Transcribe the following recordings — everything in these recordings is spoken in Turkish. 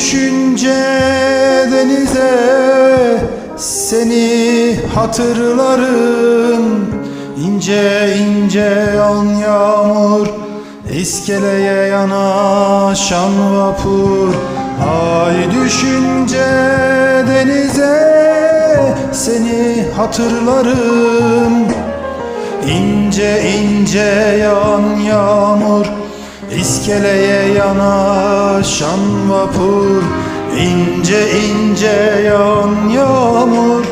Düşünce denize seni hatırlarım. İnce ince an yağmur iskeleye yanaşan vapur. Ay düşünce denize seni hatırlarım. İnce ince yağan yağmur iskeleye yanaşan vapur İnce ince yağan yağmur.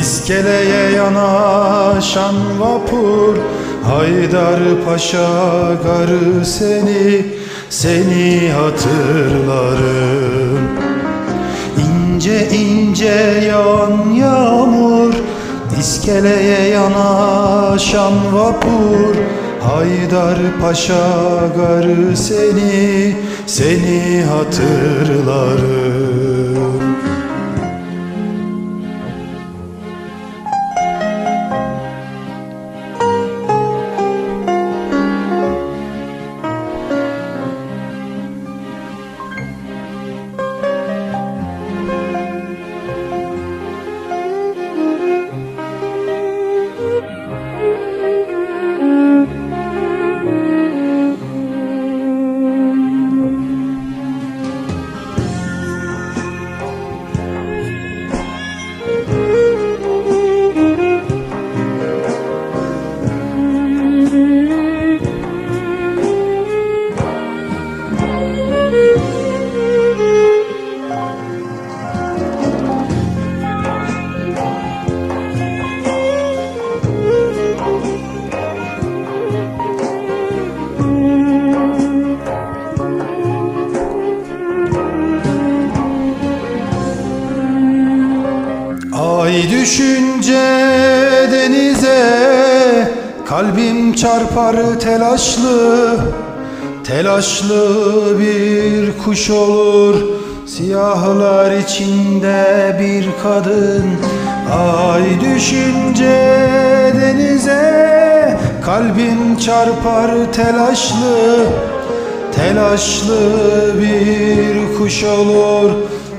İskeleye yanaşan vapur Haydar Paşa garı seni seni hatırlarım. İnce ince yağan yağmur İskeleye yanaşan vapur Haydar Paşa garı seni Seni hatırlarım Ay düşünce denize Kalbim çarpar telaşlı Telaşlı bir kuş olur. Siyahlar içinde bir kadın. Ay düşünce denize Kalbim çarpar telaşlı Telaşlı bir kuş olur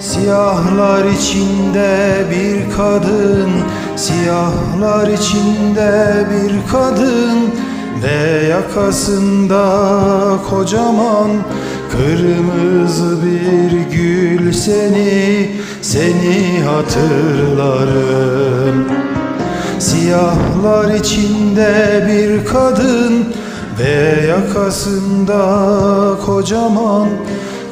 Siyahlar içinde bir kadın Siyahlar içinde bir kadın. Ve yakasında kocaman Kırmızı bir gül seni Seni hatırlarım. Siyahlar içinde bir kadın ve yakasında kocaman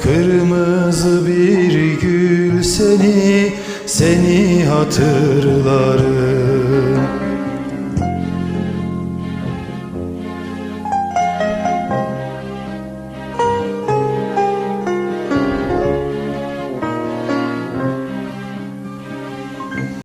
kırmızı bir gül seni seni hatırlarım